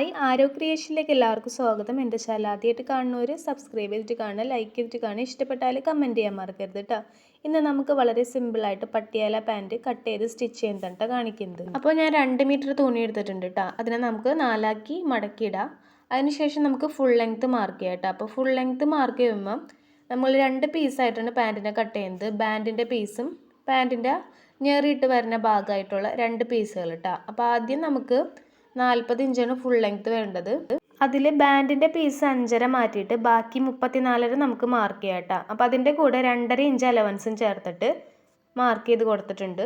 Hi ആരോ ക്രിയേഷനിലേക്ക് എല്ലാവർക്കും സ്വാഗതം. എന്റെ ചാനൽ ആദ്യമായിട്ട് കാണുന്നവർ സബ്സ്ക്രൈബ് ചെയ്തിട്ട് കാണുക ലൈക്ക് ചെയ്തിട്ട് കാണുക. ഇഷ്ടപ്പെട്ടാൽ കമന്റ് ചെയ്യാൻ മറക്കരുത് കേട്ടോ ഇന്ന് നമുക്ക് വളരെ സിമ്പിളായിട്ട് പട്ടിയാല പാന്റ് കട്ട് ചെയ്ത് സ്റ്റിച്ച് ചെയ്യുന്നതാണ് കാണിക്കുന്നത്. അപ്പോൾ ഞാൻ രണ്ട് മീറ്റർ തുണി എടുത്തിട്ടുണ്ട് കേട്ടോ അതിനെ നമുക്ക് നാലാക്കി മടക്കിയിടാം. അതിനുശേഷം നമുക്ക് ഫുൾ ലെങ്ത്ത് മാർക്ക് ചെയ്യാം കേട്ടോ അപ്പോൾ ഫുൾ ലെങ്ത്ത് മാർക്ക് ചെയ്യുമ്പോൾ നമ്മൾ രണ്ട് പീസായിട്ടാണ് പാന്റിനെ കട്ട് ചെയ്യുന്നത്. ബാൻഡിന്റെ പീസും പാന്റിന്റെ ഞെറിയിട്ട് വരുന്ന ഭാഗമായിട്ടുള്ള രണ്ട് പീസുകൾ കേട്ടോ അപ്പോൾ ആദ്യം നമുക്ക് നാൽപ്പത് ഇഞ്ചാണ് ഫുൾ ലെങ്ത് വേണ്ടത്. അതിൽ ബാൻഡിന്റെ പീസ് അഞ്ചര മാറ്റിയിട്ട് ബാക്കി മുപ്പത്തിനാലര നമുക്ക് മാർക്ക് ചെയ്യാം കേട്ടോ. അപ്പോൾ അതിന്റെ കൂടെ രണ്ടര ഇഞ്ച് അലവൻസും ചേർത്തിട്ട് മാർക്ക് ചെയ്ത് കൊടുത്തിട്ടുണ്ട്.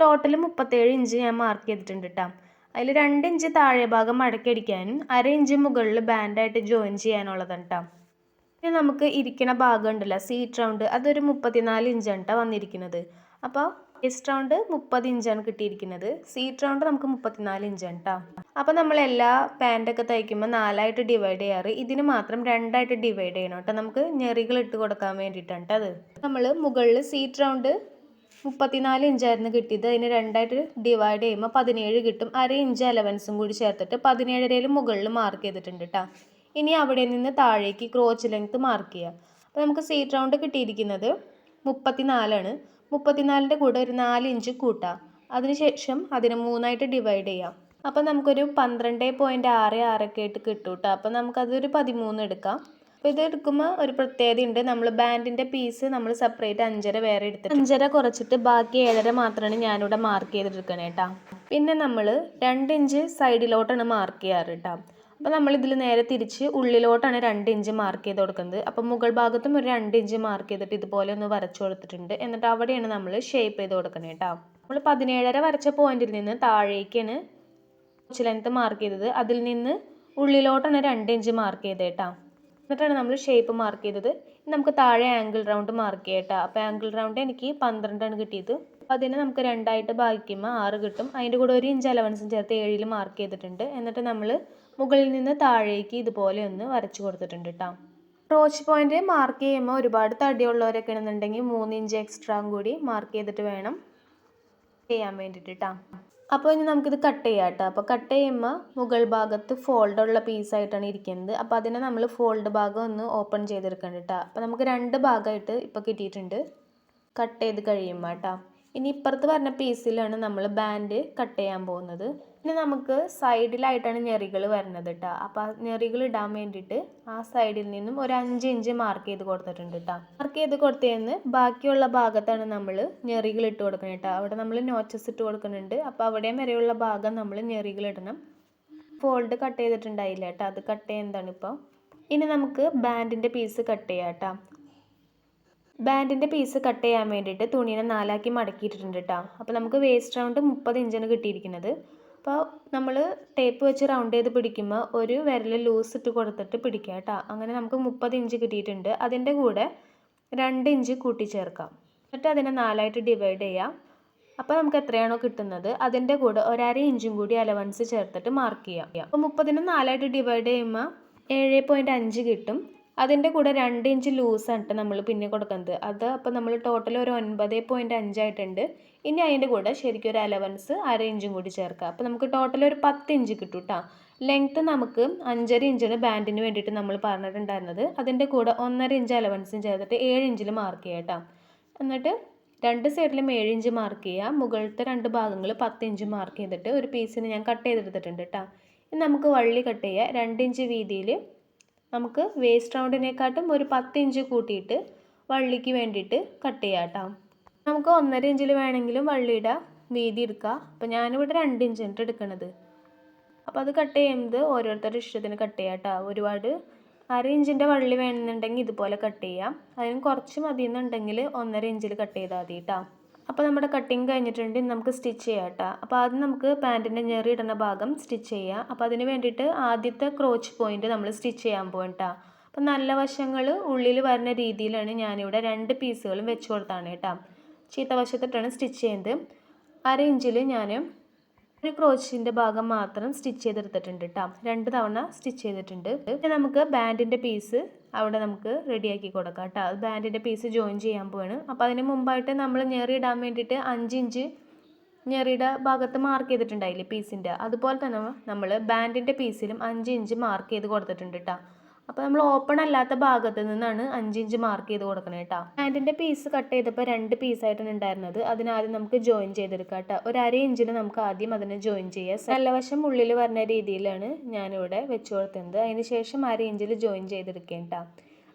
ടോട്ടൽ മുപ്പത്തേഴ് ഇഞ്ച് ഞാൻ മാർക്ക് ചെയ്തിട്ടുണ്ട് കേട്ടോ. അതിൽ രണ്ട് ഇഞ്ച് താഴെ ഭാഗം മടക്കിയടിക്കാനും അര ഇഞ്ച് മുകളിൽ ബാൻഡായിട്ട് ജോയിൻ ചെയ്യാനുള്ളതാണ് കേട്ടോ. പിന്നെ നമുക്ക് ഇരിക്കുന്ന ഭാഗം ഉണ്ടല്ലോ സീറ്റ് റൗണ്ട് അതൊരു മുപ്പത്തിനാല് ഇഞ്ചാണ് കേട്ടോ വന്നിരിക്കുന്നത്. അപ്പോൾ വേസ്റ്റ് റൗണ്ട് മുപ്പത് ഇഞ്ചാണ് കിട്ടിയിരിക്കുന്നത്. സീറ്റ് റൗണ്ട് നമുക്ക് മുപ്പത്തിനാല് ഇഞ്ചാണ് കേട്ടോ അപ്പോൾ നമ്മൾ എല്ലാ പാന്റൊക്കെ തയ്ക്കുമ്പോൾ നാലായിട്ട് ഡിവൈഡ് ചെയ്യാറ്. ഇതിന് മാത്രം രണ്ടായിട്ട് ഡിവൈഡ് ചെയ്യണം കേട്ടോ നമുക്ക് ഞെറികൾ ഇട്ട് കൊടുക്കാൻ വേണ്ടിയിട്ടാണ് കേട്ടോ അത്. നമ്മൾ മുകളിൽ സീറ്റ് റൗണ്ട് മുപ്പത്തിനാല് ഇഞ്ചായിരുന്നു കിട്ടിയത്. അതിന് രണ്ടായിട്ട് ഡിവൈഡ് ചെയ്യുമ്പോൾ പതിനേഴ് കിട്ടും. അര ഇഞ്ച് അലവൻസും കൂടി ചേർത്തിട്ട് പതിനേഴരയിൽ മുകളിൽ മാർക്ക് ചെയ്തിട്ടുണ്ട് കേട്ടോ ഇനി അവിടെ നിന്ന് താഴേക്ക് ക്രോച്ച് ലെങ്ത്ത് മാർക്ക് ചെയ്യുക അപ്പോൾ നമുക്ക് സീറ്റ് റൗണ്ട് കിട്ടിയിരിക്കുന്നത് മുപ്പത്തിനാലാണ്. മുപ്പത്തിനാലിന്റെ കൂടെ ഒരു നാല് ഇഞ്ച് കൂട്ടാം. അതിനുശേഷം അതിനെ മൂന്നായിട്ട് ഡിവൈഡ് ചെയ്യാം. അപ്പോൾ നമുക്കൊരു പന്ത്രണ്ട് പോയിന്റ് ആറ് ആറൊക്കെ ആയിട്ട് കിട്ടും കേട്ടോ അപ്പോൾ നമുക്കതൊരു പതിമൂന്ന് എടുക്കാം. അപ്പോൾ ഇത് എടുക്കുമ്പോൾ ഒരു പ്രത്യേകതയുണ്ട് നമ്മൾ ബാൻഡിന്റെ പീസ് നമ്മൾ സെപ്പറേറ്റ് അഞ്ചര വേറെ എടുത്തിട്ട് അഞ്ചര കുറച്ചിട്ട് ബാക്കി ഏഴര മാത്രമാണ് ഞാനിവിടെ മാർക്ക് ചെയ്തെടുക്കണേ പിന്നെ നമ്മൾ രണ്ട് ഇഞ്ച് സൈഡിലോട്ടാണ് മാർക്ക് ചെയ്യാറ് കേട്ടോ അപ്പോൾ നമ്മളിതിൽ നേരെ തിരിച്ച് ഉള്ളിലോട്ടാണ് രണ്ട് ഇഞ്ച് മാർക്ക് ചെയ്ത് കൊടുക്കുന്നത്. അപ്പോൾ മുകൾ ഭാഗത്തും ഒരു രണ്ട് ഇഞ്ച് മാർക്ക് ചെയ്തിട്ട് ഇതുപോലെ ഒന്ന് വരച്ചു കൊടുത്തിട്ടുണ്ട്. എന്നിട്ട് അവിടെയാണ് നമ്മൾ ഷേപ്പ് ചെയ്ത് കൊടുക്കുന്നത് കേട്ടോ നമ്മൾ പതിനേഴര വരച്ച പോയിന്റിൽ നിന്ന് താഴേക്കാണ് ലെങ്ത്ത് മാർക്ക് ചെയ്തത്. അതിൽ നിന്ന് ഉള്ളിലോട്ടാണ് രണ്ട് ഇഞ്ച് മാർക്ക് ചെയ്തത് കേട്ടോ എന്നിട്ടാണ് നമ്മൾ ഷേപ്പ് മാർക്ക് ചെയ്തത്. നമുക്ക് താഴെ ആംഗിൾ റൗണ്ട് മാർക്ക് ചെയ്യാം കേട്ടോ അപ്പോൾ ആംഗിൾ റൗണ്ട് എനിക്ക് പന്ത്രണ്ടാണ് കിട്ടിയത്. അപ്പോൾ അതിനെ നമുക്ക് രണ്ടായിട്ട് ഭാഗിക്കുമ്പോൾ ആറ് കിട്ടും. അതിന്റെ കൂടെ ഒരു ഇഞ്ച് അലവൻസും ചേർത്ത് ഏഴിൽ മാർക്ക് ചെയ്തിട്ടുണ്ട്. എന്നിട്ട് നമ്മൾ മുകളിൽ നിന്ന് താഴേക്ക് ഇതുപോലെ ഒന്ന് വരച്ചു കൊടുത്തിട്ടുണ്ട് കേട്ടോ ക്രോച്ച് പോയിന്റ് മാർക്ക് ചെയ്യുമ്പോൾ ഒരുപാട് തടിയുള്ളവരൊക്കെ ആണെന്നുണ്ടെങ്കിൽ മൂന്ന് ഇഞ്ച് എക്സ്ട്രാ കൂടി മാർക്ക് ചെയ്തിട്ട് വേണം ചെയ്യാൻ വേണ്ടിയിട്ട് കേട്ടോ അപ്പോൾ ഇനി നമുക്കിത് കട്ട് ചെയ്യാം കേട്ടോ അപ്പോൾ കട്ട് ചെയ്യുമ്പോൾ മുകൾ ഭാഗത്ത് ഫോൾഡ് ഉള്ള പീസായിട്ടാണ് ഇരിക്കുന്നത്. അപ്പോൾ അതിനെ നമ്മൾ ഫോൾഡ് ഭാഗം ഒന്ന് ഓപ്പൺ ചെയ്തെടുക്കണം കേട്ടോ അപ്പോൾ നമുക്ക് രണ്ട് ഭാഗമായിട്ട് ഇപ്പോൾ കിട്ടിയിട്ടുണ്ട്. കട്ട് ചെയ്ത് കഴിയുമ്പോൾ കേട്ടോ ഇനി ഇപ്പുറത്ത് പറഞ്ഞ പീസിലാണ് നമ്മൾ ബാൻഡ് കട്ട് ചെയ്യാൻ പോകുന്നത്. ഇനി നമുക്ക് സൈഡിലായിട്ടാണ് ഞെറികൾ വരുന്നത് കേട്ടോ അപ്പോൾ ആ ഞെറികൾ ഇടാൻ വേണ്ടിയിട്ട് ആ സൈഡിൽ നിന്നും ഒരു അഞ്ച് ഇഞ്ച് മാർക്ക് ചെയ്ത് കൊടുത്തിട്ടുണ്ട് കേട്ടോ മാർക്ക് ചെയ്ത് കൊടുത്തതെന്ന് ബാക്കിയുള്ള ഭാഗത്താണ് നമ്മൾ ഞെറികൾ ഇട്ട് കൊടുക്കുന്നത് കേട്ടോ അവിടെ നമ്മൾ നോച്ചസ് ഇട്ട് കൊടുക്കുന്നുണ്ട്. അപ്പോൾ അവിടെയും വരെയുള്ള ഭാഗം നമ്മൾ ഞെറികൾ ഇടണം. ഫോൾഡ് കട്ട് ചെയ്തിട്ടുണ്ടായില്ല കേട്ടോ അത് കട്ട് ചെയ്യുന്നതാണ് ഇപ്പോൾ ഇനി നമുക്ക് ബാൻഡിന്റെ പീസ് കട്ട് ചെയ്യാം കേട്ടോ ബാൻഡിന്റെ പീസ് കട്ട് ചെയ്യാൻ വേണ്ടിയിട്ട് തുണീനെ നാലാക്കി മടക്കിയിട്ടുണ്ട് കേട്ടോ അപ്പോൾ നമുക്ക് വേസ്റ്റ് റൗണ്ട് മുപ്പത് ഇഞ്ചാണ് കിട്ടിയിരിക്കുന്നത്. അപ്പോൾ നമ്മൾ ടേപ്പ് വെച്ച് റൗണ്ട് ചെയ്ത് പിടിക്കുമ്പോൾ ഒരു വിരൽ ലൂസ് ഇട്ട് കൊടുത്തിട്ട് പിടിക്കുക കേട്ടോ അങ്ങനെ നമുക്ക് മുപ്പത് ഇഞ്ച് കിട്ടിയിട്ടുണ്ട്. അതിന്റെ കൂടെ രണ്ട് ഇഞ്ച് കൂട്ടിച്ചേർക്കാം. എന്നിട്ട് അതിനെ നാലായിട്ട് ഡിവൈഡ് ചെയ്യാം. അപ്പോൾ നമുക്ക് എത്രയാണോ കിട്ടുന്നത്? അതിന്റെ കൂടെ ഒരര ഇഞ്ചും കൂടി അലവൻസ് ചേർത്തിട്ട് മാർക്ക് ചെയ്യാം. അപ്പോൾ മുപ്പതിനെ നാലായിട്ട് ഡിവൈഡ് ചെയ്യുമ്പോൾ ഏഴ് പോയിന്റ് അഞ്ച് കിട്ടും. അതിന്റെ കൂടെ രണ്ട് ഇഞ്ച് ലൂസാണ് നമ്മൾ പിന്നെ കൊടുക്കുന്നത്. അത് അപ്പോൾ നമ്മൾ ടോട്ടൽ ഒരു ഒൻപത് പോയിന്റ് അഞ്ചായിട്ടുണ്ട് ഇനി അതിന്റെ കൂടെ ശരിക്കും ഒരു അലവൻസ് അര ഇഞ്ചും കൂടി ചേർക്കുക അപ്പോൾ നമുക്ക് ടോട്ടൽ ഒരു പത്ത് ഇഞ്ച് കിട്ടും കേട്ടോ ലെങ്ത്ത് നമുക്ക് അഞ്ചര ഇഞ്ചിന് ബാൻഡിന് വേണ്ടിയിട്ട് നമ്മൾ പറഞ്ഞിട്ടുണ്ടായിരുന്നത്. അതിന്റെ കൂടെ ഒന്നര ഇഞ്ച് അലവൻസും ചേർത്തിട്ട് ഏഴ് ഇഞ്ചിൽ മാർക്ക് ചെയ്യാം കേട്ടോ എന്നിട്ട് രണ്ട് സൈഡിലും ഏഴ് ഇഞ്ച് മാർക്ക് ചെയ്യുക മുകളിലത്തെ രണ്ട് ഭാഗങ്ങൾ പത്ത് ഇഞ്ച് മാർക്ക് ചെയ്തിട്ട് ഒരു പീസിന് ഞാൻ കട്ട് ചെയ്തെടുത്തിട്ടുണ്ട് കേട്ടോ ഇനി നമുക്ക് വള്ളി കട്ട് ചെയ്യുക രണ്ട് ഇഞ്ച് വീതിയിൽ നമുക്ക് വേസ്റ്റ് റൗണ്ടിനെക്കാട്ടും ഒരു പത്ത് ഇഞ്ച് കൂട്ടിയിട്ട് വള്ളിക്ക് വേണ്ടിയിട്ട് കട്ട് ചെയ്യാം കേട്ടോ നമുക്ക് ഒന്നര ഇഞ്ചിൽ വേണമെങ്കിലും വള്ളിയുടെ വീതി എടുക്കുക അപ്പോൾ ഞാനിവിടെ രണ്ട് ഇഞ്ചിട്ട് എടുക്കണത്. അപ്പോൾ അത് കട്ട് ചെയ്യുന്നത് ഓരോരുത്തരുടെ ഇഷ്ടത്തിന് കട്ട് ചെയ്യാം കേട്ടോ ഒരുപാട് അര ഇഞ്ചിന്റെ വള്ളി വേണമെന്നുണ്ടെങ്കിൽ ഇതുപോലെ കട്ട് ചെയ്യാം. അതിന് കുറച്ച് മതി എന്നുണ്ടെങ്കിൽ ഒന്നര ഇഞ്ചിൽ കട്ട് ചെയ്താൽ മതി കേട്ടോ അപ്പോൾ നമ്മുടെ കട്ടിങ് കഴിഞ്ഞിട്ടുണ്ട്. നമുക്ക് സ്റ്റിച്ച് ചെയ്യാം കേട്ടോ അപ്പോൾ ആദ്യം നമുക്ക് പാന്റിന്റെ ഞെറിയിടുന്ന ഭാഗം സ്റ്റിച്ച് ചെയ്യാം. അപ്പോൾ അതിന് വേണ്ടിയിട്ട് ആദ്യത്തെ ക്രോച്ച് പോയിന്റ് നമ്മൾ സ്റ്റിച്ച് ചെയ്യാൻ പോകും കേട്ടോ അപ്പോൾ നല്ല വശങ്ങൾ ഉള്ളിൽ വരുന്ന രീതിയിലാണ് ഞാനിവിടെ രണ്ട് പീസുകളും വെച്ച് കൊടുത്താണ് കേട്ടോ ചീത്ത വശത്തിട്ടാണ് സ്റ്റിച്ച് ചെയ്യുന്നത്. അര ഇഞ്ചിൽ ഞാൻ ഒരു ക്രോച്ചിന്റെ ഭാഗം മാത്രം സ്റ്റിച്ച് ചെയ്തെടുത്തിട്ടുണ്ട് കേട്ടോ രണ്ട് തവണ സ്റ്റിച്ച് ചെയ്തിട്ടുണ്ട്. പിന്നെ നമുക്ക് ബാൻഡിന്റെ പീസ് അവിടെ നമുക്ക് റെഡിയാക്കി കൊടുക്കാം കേട്ടോ അത് ബാൻഡിന്റെ പീസ് ജോയിൻ ചെയ്യാൻ പോവാണ്. അപ്പോൾ അതിന് മുമ്പായിട്ട് നമ്മൾ ഞെറിയിടാൻ വേണ്ടിയിട്ട് അഞ്ച് ഇഞ്ച് ഞെറിയുടെ ഭാഗത്ത് മാർക്ക് ചെയ്തിട്ടുണ്ടായില്ലേ പീസിന്റെ അതുപോലെ തന്നെ നമ്മൾ ബാൻഡിന്റെ പീസിലും അഞ്ച് ഇഞ്ച് മാർക്ക് ചെയ്ത് കൊടുത്തിട്ടുണ്ട് കേട്ടോ അപ്പോൾ നമ്മൾ ഓപ്പൺ അല്ലാത്ത ഭാഗത്ത് നിന്നാണ് അഞ്ച് ഇഞ്ച് മാർക്ക് ചെയ്ത് കൊടുക്കണേ കേട്ടോ പാന്റിന്റെ പീസ് കട്ട് ചെയ്തപ്പോൾ രണ്ട് പീസ് പീസായിട്ടാണ് ഉണ്ടായിരുന്നത്. അതിനാദ്യം നമുക്ക് ജോയിൻ ചെയ്തെടുക്കാം കേട്ടോ ഒരു അര ഇഞ്ചിന് നമുക്ക് ആദ്യം അതിനെ ജോയിൻ ചെയ്യാം. നല്ല വശം ഉള്ളിൽ വരുന്ന രീതിയിലാണ് ഞാനിവിടെ വെച്ച് കൊടുത്തത്. അതിനുശേഷം അര ഇഞ്ചിൽ ജോയിൻ ചെയ്തെടുക്കേണ്ട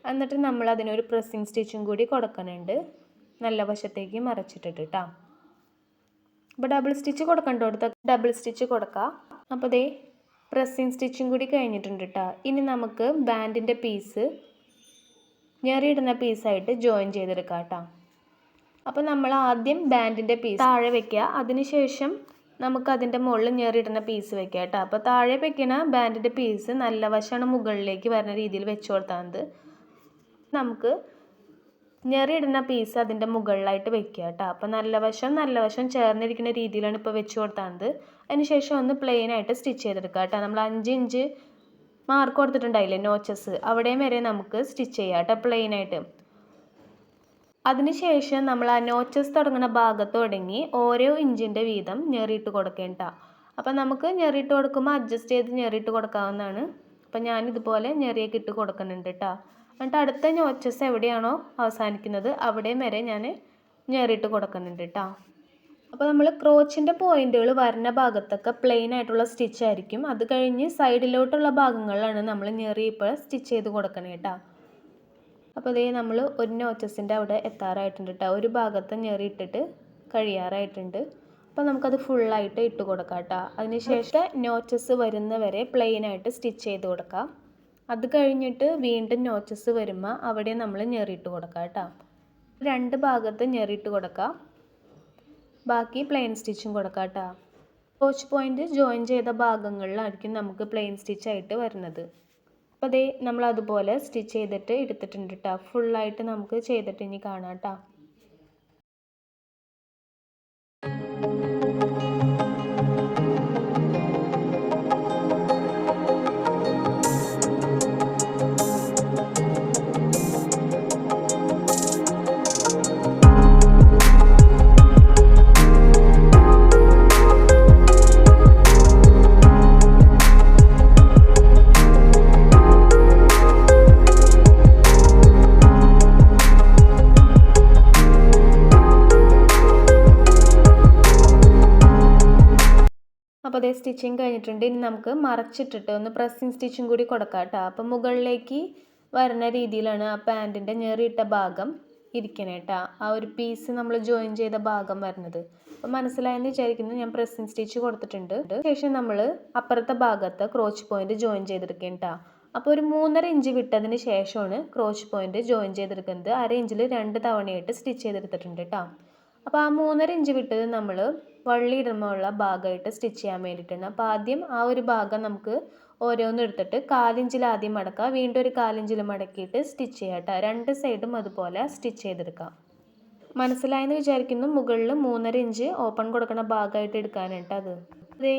എന്നിട്ട് നമ്മൾ അതിനൊരു പ്രസ്സിങ് സ്റ്റിച്ചും കൂടി കൊടുക്കുന്നുണ്ട്. നല്ല വശത്തേക്ക് മറച്ചിട്ടിട്ട് കേട്ടോ അപ്പോൾ ഡബിൾ സ്റ്റിച്ച് കൊടുക്കേണ്ടടുത്ത് ഡബിൾ സ്റ്റിച്ച് കൊടുക്കാം. അപ്പോൾ ദേ പ്രസ്സിങ് സ്റ്റിച്ചും കൂടി കഴിഞ്ഞിട്ടുണ്ട് കേട്ടോ ഇനി നമുക്ക് ബാൻഡിന്റെ പീസ് ഞെറിയിടുന്ന പീസായിട്ട് ജോയിൻ ചെയ്തെടുക്കാം കേട്ടോ അപ്പോൾ നമ്മൾ ആദ്യം ബാൻഡിന്റെ പീസ് താഴെ വെക്കുക. അതിനുശേഷം നമുക്ക് അതിന്റെ മുകളിൽ ഞെറിയിടുന്ന പീസ് വെക്കുക കേട്ടോ അപ്പോൾ താഴെ വെക്കുന്ന ബാൻഡിന്റെ പീസ് നല്ല വശമാണ് മുകളിലേക്ക് വരുന്ന രീതിയിൽ വെച്ച് കൊടുത്താൽ നമുക്ക് ഞെറിയിടുന്ന പീസ് അതിന്റെ മുകളിലായിട്ട് വെക്കുക കേട്ടോ. അപ്പോൾ നല്ല വശം നല്ല വശം ചേർന്നിരിക്കുന്ന രീതിയിലാണ് ഇപ്പോൾ വെച്ച് കൊടുത്തത് അതിന് ശേഷം ഒന്ന് പ്ലെയിൻ ആയിട്ട് സ്റ്റിച്ച് ചെയ്തെടുക്കുക കേട്ടോ. നമ്മൾ അഞ്ച് ഇഞ്ച് മാർക്ക് കൊടുത്തിട്ടുണ്ടായില്ലേ നോച്ചസ് അവിടെയും വരെ നമുക്ക് സ്റ്റിച്ച് ചെയ്യാം കേട്ടോ പ്ലെയിൻ ആയിട്ട്. അതിനുശേഷം നമ്മൾ ആ നോച്ചസ് തുടങ്ങുന്ന ഭാഗത്ത് തുടങ്ങി ഓരോ ഇഞ്ചിന്റെ വീതം ഞെറിയിട്ട് കൊടുക്കേണ്ട അപ്പം നമുക്ക് ഞെറിയിട്ട് കൊടുക്കുമ്പോൾ അഡ്ജസ്റ്റ് ചെയ്ത് ഞെറിയിട്ട് കൊടുക്കാവുന്നതാണ്. അപ്പം ഞാനിതുപോലെ ഞെറിയൊക്കെ ഇട്ട് കൊടുക്കുന്നുണ്ട് കേട്ടോ. എന്നിട്ട് അടുത്ത നോച്ചസ് എവിടെയാണോ അവസാനിക്കുന്നത് അവിടെയും വരെ ഞാൻ ഞെറിയിട്ട് കൊടുക്കുന്നുണ്ട് കേട്ടോ അപ്പോൾ നമ്മൾ ക്രോച്ചിന്റെ പോയിന്റുകൾ വരുന്ന ഭാഗത്തൊക്കെ പ്ലെയിൻ ആയിട്ടുള്ള സ്റ്റിച്ച് ആയിരിക്കും. അത് കഴിഞ്ഞ് സൈഡിലോട്ടുള്ള ഭാഗങ്ങളിലാണ് നമ്മൾ ഞെറി ഇപ്പോൾ സ്റ്റിച്ച് ചെയ്ത് കൊടുക്കണേ കേട്ടോ അപ്പോൾ ഇതേ നമ്മൾ ഒരു നോച്ചസിന്റെ അവിടെ എത്താറായിട്ടുണ്ട് കേട്ടോ ഒരു ഭാഗത്ത് ഞെറിയിട്ടിട്ട് കഴിയാറായിട്ടുണ്ട്. അപ്പോൾ നമുക്കത് ഫുള്ളായിട്ട് ഇട്ട് കൊടുക്കാം കേട്ടോ അതിനുശേഷം നോച്ചസ് വരുന്നവരെ പ്ലെയിൻ ആയിട്ട് സ്റ്റിച്ച് ചെയ്ത് കൊടുക്കാം. അത് കഴിഞ്ഞിട്ട് വീണ്ടും നോച്ചസ് വരുമ്പോൾ അവിടെ നമ്മൾ ഞെറിയിട്ട് കൊടുക്കാം കേട്ടോ. രണ്ട് ഭാഗത്ത് ഞെറിയിട്ട് കൊടുക്കാം. ബാക്കി പ്ലെയിൻ സ്റ്റിച്ചും കൊടുക്കാം കേട്ടോ. കോച്ച് പോയിന്റ് ജോയിൻ ചെയ്ത ഭാഗങ്ങളിലായിരിക്കും നമുക്ക് പ്ലെയിൻ സ്റ്റിച്ചായിട്ട് വരുന്നത്. അപ്പോൾ അതേ നമ്മൾ അതുപോലെ സ്റ്റിച്ച് ചെയ്തിട്ട് എടുത്തിട്ടുണ്ട് കേട്ടോ. ഫുള്ളായിട്ട് നമുക്ക് ചെയ്തിട്ട് ഇനി കാണാം കേട്ടോ. അപ്പോൾ അതേ സ്റ്റിച്ചിങ് കഴിഞ്ഞിട്ടുണ്ട്. ഇനി നമുക്ക് മറച്ചിട്ടിട്ട് ഒന്ന് പ്രസ്സിങ് സ്റ്റിച്ചും കൂടി കൊടുക്കാം കേട്ടോ. അപ്പം മുകളിലേക്ക് വരുന്ന രീതിയിലാണ് ആ പാന്റിന്റെ ഞെറിയിട്ട ഭാഗം ഇരിക്കണേ കേട്ടോ. ആ ഒരു പീസ് നമ്മൾ ജോയിൻ ചെയ്ത ഭാഗം വരുന്നത്. അപ്പോൾ മനസ്സിലായെന്ന് വിചാരിക്കുന്നു ഞാൻ പ്രസ്സിങ് സ്റ്റിച്ച് കൊടുത്തിട്ടുണ്ട്. ശേഷം നമ്മൾ അപ്പുറത്തെ ഭാഗത്ത് ക്രോച്ച് പോയിന്റ് ജോയിൻ ചെയ്തെടുക്കുകയും കേട്ടോ. അപ്പോൾ ഒരു മൂന്നര ഇഞ്ച് വിട്ടതിന് ശേഷമാണ് ക്രോച്ച് പോയിന്റ് ജോയിൻ ചെയ്തെടുക്കുന്നത് അര ഇഞ്ചിൽ രണ്ട് തവണയായിട്ട് സ്റ്റിച്ച് ചെയ്തെടുത്തിട്ടുണ്ട് കേട്ടോ. അപ്പോൾ ആ മൂന്നര ഇഞ്ച് വിട്ടത് നമ്മൾ വള്ളി ഇടുമ്പോഴുള്ള ഭാഗമായിട്ട് സ്റ്റിച്ച് ചെയ്യാൻ വേണ്ടിയിട്ടാണ്. അപ്പോൾ ആദ്യം ആ ഒരു ഭാഗം നമുക്ക് ഓരോന്നും എടുത്തിട്ട് കാലിഞ്ചിൽ ആദ്യം മടക്കുക. വീണ്ടും ഒരു കാലിഞ്ചിൽ മടക്കിയിട്ട് സ്റ്റിച്ച് ചെയ്യാം കേട്ടോ. രണ്ട് സൈഡും അതുപോലെ സ്റ്റിച്ച് ചെയ്തെടുക്കാം മനസ്സിലായെന്ന് വിചാരിക്കുന്നു? മുകളിൽ മൂന്നര ഇഞ്ച് ഓപ്പൺ കൊടുക്കുന്ന ഭാഗമായിട്ട് എടുക്കാനായിട്ട് അത്. അതേ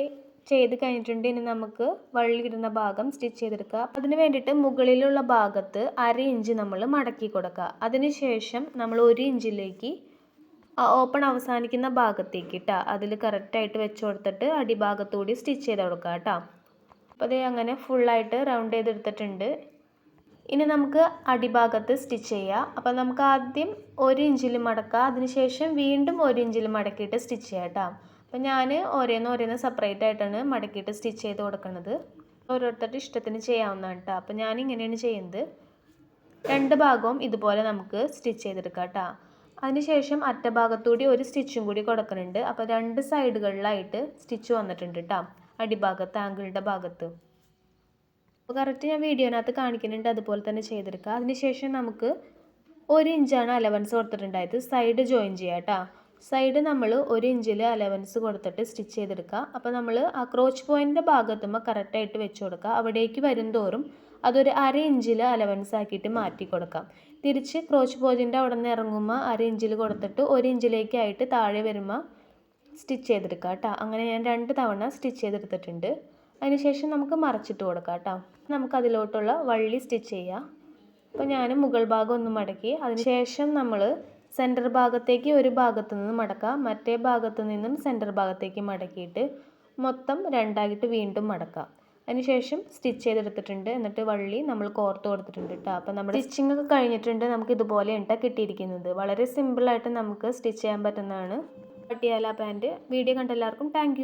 ചെയ്ത് കഴിഞ്ഞിട്ടുണ്ട്. ഇനി നമുക്ക് വള്ളി ഇടുന്ന ഭാഗം സ്റ്റിച്ച് ചെയ്തെടുക്കുക. അതിന് വേണ്ടിയിട്ട് മുകളിലുള്ള ഭാഗത്ത് അര ഇഞ്ച് നമ്മൾ മടക്കി കൊടുക്കുക. അതിനുശേഷം നമ്മൾ ഒരു ഇഞ്ചിലേക്ക് ഓപ്പൺ അവസാനിക്കുന്ന ഭാഗത്തേക്ക് കേട്ടോ അതിൽ കറക്റ്റായിട്ട് വെച്ച് കൊടുത്തിട്ട് അടിഭാഗത്തുകൂടി സ്റ്റിച്ച് ചെയ്ത് കൊടുക്കുക കേട്ടോ അപ്പോൾ അതേ അങ്ങനെ ഫുള്ളായിട്ട് റൗണ്ട് ചെയ്തെടുത്തിട്ടുണ്ട് ഇനി നമുക്ക് അടിഭാഗത്ത് സ്റ്റിച്ച് ചെയ്യാം. അപ്പോൾ നമുക്ക് ആദ്യം ഒരു ഇഞ്ചിൽ മടക്കാം. അതിനുശേഷം വീണ്ടും ഒരു ഇഞ്ചിൽ മടക്കിയിട്ട് സ്റ്റിച്ച് ചെയ്യാം കേട്ടോ അപ്പോൾ ഞാൻ ഓരോന്ന് ഓരോന്ന് സെപ്പറേറ്റ് ആയിട്ടാണ് മടക്കിയിട്ട് സ്റ്റിച്ച് ചെയ്ത് കൊടുക്കുന്നത് ഓരോരുത്തരുടെ ഇഷ്ടത്തിന് ചെയ്യാവുന്നതാണ് കേട്ടോ അപ്പോൾ ഞാൻ ഇങ്ങനെയാണ് ചെയ്യുന്നത്. രണ്ട് ഭാഗവും ഇതുപോലെ നമുക്ക് സ്റ്റിച്ച് ചെയ്തെടുക്കാം കേട്ടോ അതിനുശേഷം അറ്റഭാഗത്തൂടി ഒരു സ്റ്റിച്ചും കൂടി കൊടുക്കുന്നുണ്ട്. അപ്പോൾ രണ്ട് സൈഡുകളിലായിട്ട് സ്റ്റിച്ച് വന്നിട്ടുണ്ട് കേട്ടോ അടിഭാഗത്ത് ആംഗിളിന്റെ ഭാഗത്ത്. അപ്പോൾ കറക്റ്റ് ഞാൻ വീഡിയോനകത്ത് കാണിക്കുന്നുണ്ട്. അതുപോലെ തന്നെ ചെയ്തെടുക്കുക അതിനുശേഷം നമുക്ക് ഒരു ഇഞ്ചാണ് അലവൻസ് കൊടുത്തിട്ടുണ്ടായത്. സൈഡ് ജോയിൻ ചെയ്യാം കേട്ടോ സൈഡ് നമ്മൾ ഒരു ഇഞ്ചിൽ അലവൻസ് കൊടുത്തിട്ട് സ്റ്റിച്ച് ചെയ്തെടുക്കുക അപ്പോൾ നമ്മൾ ആ ക്രോച്ച് പോയിന്റിന്റെ ഭാഗത്തുമ്പോൾ കറക്റ്റായിട്ട് വെച്ച് കൊടുക്കുക അവിടേക്ക് വരും തോറും അതൊരു അര ഇഞ്ചിൽ അലവൻസ് ആക്കിയിട്ട് മാറ്റി കൊടുക്കാം. തിരിച്ച് ക്രോച്ച് പോജിന്റെ അവിടെ നിന്ന് ഇറങ്ങുമ്പോൾ അര ഇഞ്ചിൽ കൊടുത്തിട്ട് ഒരു ഇഞ്ചിലേക്കായിട്ട് താഴെ വരുമ്പോൾ സ്റ്റിച്ച് ചെയ്തെടുക്കാം കേട്ടോ. അങ്ങനെ ഞാൻ രണ്ട് തവണ സ്റ്റിച്ച് ചെയ്തെടുത്തിട്ടുണ്ട്. അതിനുശേഷം നമുക്ക് മറച്ചിട്ട് കൊടുക്കാം കേട്ടോ. നമുക്ക് അതിലോട്ടുള്ള വള്ളി സ്റ്റിച്ച് ചെയ്യാം. അപ്പോൾ ഞാൻ മുകൾ ഭാഗം ഒന്ന് മടക്കി. അതിനുശേഷം നമ്മൾ സെന്റർ ഭാഗത്തേക്ക് ഒരു ഭാഗത്തു നിന്ന് മടക്കാം. മറ്റേ ഭാഗത്തു നിന്നും സെന്റർ ഭാഗത്തേക്ക് മടക്കിയിട്ട് മൊത്തം രണ്ടായിട്ട് വീണ്ടും മടക്കാം. അതിനുശേഷം സ്റ്റിച്ച് ചെയ്തെടുത്തിട്ടുണ്ട്. എന്നിട്ട് വള്ളി നമ്മൾ കോർത്ത് കൊടുത്തിട്ടുണ്ട് കേട്ടോ അപ്പോൾ നമ്മുടെ സ്റ്റിച്ചിങ് ഒക്കെ കഴിഞ്ഞിട്ടുണ്ട് നമുക്ക് ഇതുപോലെ ഇട്ട കിട്ടിയിരിക്കുന്നത്. വളരെ സിമ്പിളായിട്ട് നമുക്ക് സ്റ്റിച്ച് ചെയ്യാൻ പറ്റുന്നതാണ്. പട്ടിയാല പാന്റ് വീഡിയോ കണ്ട എല്ലാവർക്കും താങ്ക്